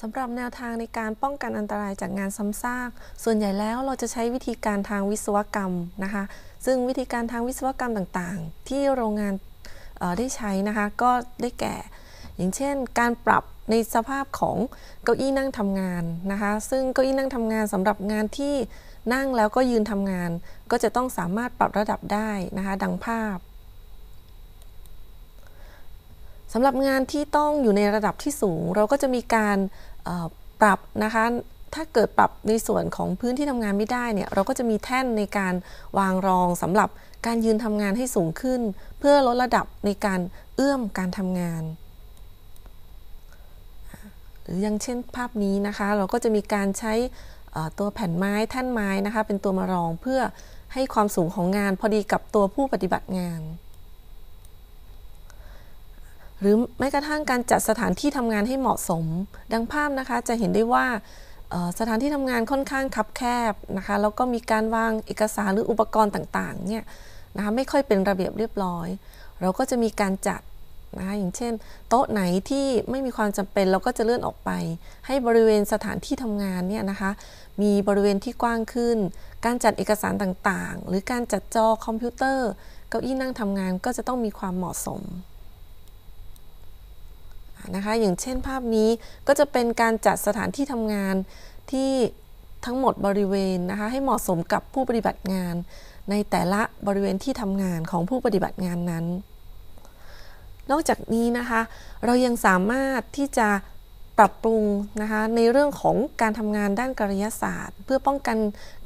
สำหรับแนวทางในการป้องกันอันตรายจากงานซ้ำซาก ส่วนใหญ่แล้วเราจะใช้วิธีการทางวิศวกรรมนะคะ ซึ่งวิธีการทางวิศวกรรมต่างๆ ที่โรงงานได้ใช้นะคะ ก็ได้แก่ อย่างเช่น การปรับในสภาพของเก้าอี้นั่งทำงานนะคะ ซึ่งเก้าอี้นั่งทำงานสำหรับงานที่นั่งแล้วก็ยืนทำงาน ก็จะต้องสามารถปรับระดับได้นะคะ ดังภาพสำหรับงานที่ต้องอยู่ในระดับที่สูง เราก็จะมีการ ปรับนะคะถ้าเกิดปรับในส่วนของพื้นที่ทำงานไม่ได้เนี่ยเราก็จะมีแท่นในการวางรองสำหรับการยืนทำงานให้สูงขึ้น เพื่อลดระดับในการเอื้อมการทำงาน หรืออย่างเช่นภาพนี้นะคะ เราก็จะมีการใช้ตัวแผ่นไม้แท่นไม้นะคะ เป็นตัวมารองเพื่อให้ความสูงของงานพอดีกับตัวผู้ปฏิบัติงาน หรือแม้กระทั่งการจัดสถานที่ทำงานให้เหมาะสม ดังภาพนะคะจะเห็นได้ว่าสถานที่ทำงานค่อนข้างคับแคบนะคะแล้วก็มีการวางเอกสารหรืออุปกรณ์ต่างๆเนี่ยนะคะไม่ค่อยเป็นระเบียบเรียบร้อย เราก็จะมีการจัดนะคะอย่างเช่น โต๊ะไหนที่ไม่มีความจำเป็นเราก็จะเลื่อนออกไป ให้บริเวณสถานที่ทำงานเนี่ยนะคะ มีบริเวณที่กว้างขึ้น การจัดเอกสารต่างๆ หรือการจัดจอคอมพิวเตอร์ เก้าอี้นั่งทำงานก็จะต้องมีความเหมาะสม นะคะ อย่างเช่นภาพนี้ก็จะเป็นการจัดสถานที่ทำงานที่ทั้งหมดบริเวณนะคะให้เหมาะสมกับผู้ปฏิบัติงาน ในแต่ละบริเวณที่ทำงานของผู้ปฏิบัติงานนั้น นอกจากนี้นะคะ เรายังสามารถที่จะปรับปรุงนะคะในเรื่องของการทำงานด้านกริยศาสตร์ เพื่อป้องกัน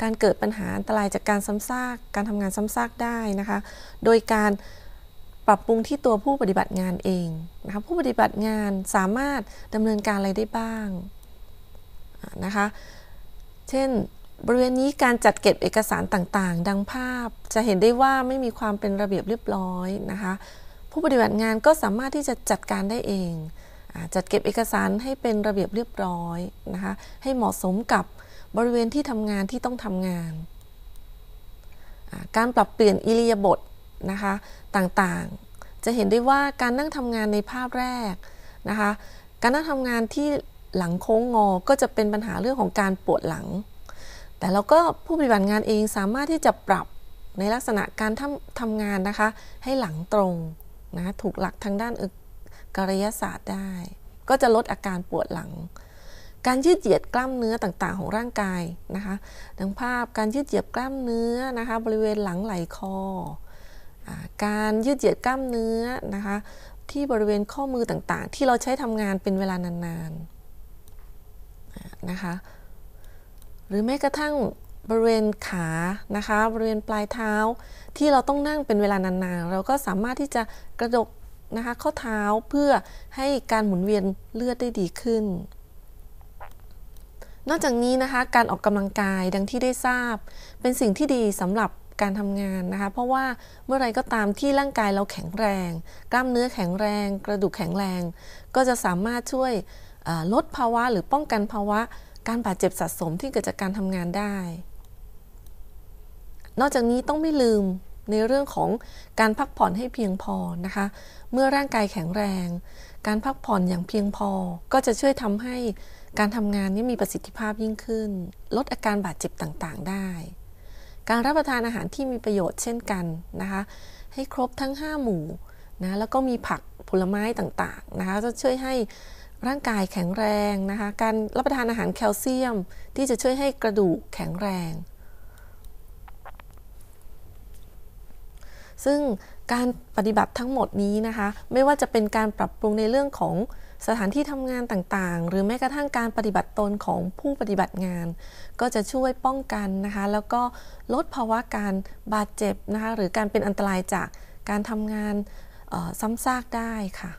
การเกิดปัญหาอันตรายจากการซ้ำซากการทำงานซ้ำซากได้นะคะ โดยการ ปรับปรุงที่ตัวผู้ปฏิบัติงานเองนะคะผู้ปฏิบัติงานสามารถดำเนินการอะไรได้บ้างนะคะ เช่น บริเวณนี้การจัดเก็บเอกสารต่างๆ ดังภาพจะเห็นได้ว่าไม่มีความเป็นระเบียบเรียบร้อยนะคะ ผู้ปฏิบัติงานก็สามารถที่จะจัดการได้เองจัดเก็บเอกสารให้เป็นระเบียบเรียบร้อยนะคะให้เหมาะสมกับบริเวณที่ทำงานที่ต้องทำงาน การปรับเปลี่ยนอิริยาบถนะคะต่างๆ จะเห็นได้ว่าการนั่งทำงานในภาพแรกนะคะ การนั่งทำงานที่หลังโค้งงอก็จะเป็นปัญหาเรื่องของการปวดหลัง แต่เราก็ผู้ปฏิบัติงานเองสามารถที่จะปรับในลักษณะการทำทำงานนะคะ ให้หลังตรงนะถูกหลักทางด้านกายศาสตร์ได้ ก็จะลดอาการปวดหลัง การยืดเหยียดกล้ามเนื้อต่างๆ ของร่างกายนะคะดังภาพการยืดเหยียดกล้ามเนื้อนะคะ บริเวณหลังไหล่คอ การยืดเหยียดกล้ามเนื้อนะคะ ที่บริเวณข้อมือต่างๆ ที่เราใช้ทำงานเป็นเวลานานๆนะคะ หรือแม้กระทั่งบริเวณขานะคะ บริเวณปลายเท้าที่เราต้องนั่งเป็นเวลานานๆ เราก็สามารถที่จะกระดกนะคะข้อเท้าเพื่อให้การหมุนเวียนเลือดได้ดีขึ้น นอกจากนี้นะคะการออกกำลังกายดังที่ได้ทราบ เป็นสิ่งที่ดีสำหรับ การทำงานนะคะ เพราะว่าเมื่อไรก็ตามที่ร่างกายเราแข็งแรง กล้ามเนื้อแข็งแรง กระดูกแข็งแรง ก็จะสามารถช่วยลดภาวะหรือป้องกันภาวะ การบาดเจ็บสะสมที่เกิดจากการทำงานได้ นอกจากนี้ต้องไม่ลืมในเรื่องของการพักผ่อนให้เพียงพอนะคะ เมื่อร่างกายแข็งแรง การพักผ่อนอย่างเพียงพอ ก็จะช่วยทำให้การทำงานนี้มีประสิทธิภาพยิ่งขึ้น ลดอาการบาดเจ็บต่างๆ ได้ การรับประทานอาหารที่มีประโยชน์เช่นกันนะคะ ให้ครบทั้ง 5 หมู่นะแล้วก็มีผักผลไม้ต่างๆนะคะจะช่วยให้ร่างกายแข็งแรงนะคะ การรับประทานอาหารแคลเซียม ที่จะช่วยให้กระดูกแข็งแรง ซึ่งการปฏิบัติทั้งหมดนี้นะคะ ไม่ว่าจะเป็นการปรับปรุงในเรื่องของสถานที่ทำงานต่างๆ หรือแม้กระทั่งการปฏิบัติตนของผู้ปฏิบัติงาน ก็จะช่วยป้องกันนะคะ แล้วก็ลดภาวะการบาดเจ็บนะคะ หรือการเป็นอันตรายจากการทำงานซ้ำซากได้ค่ะ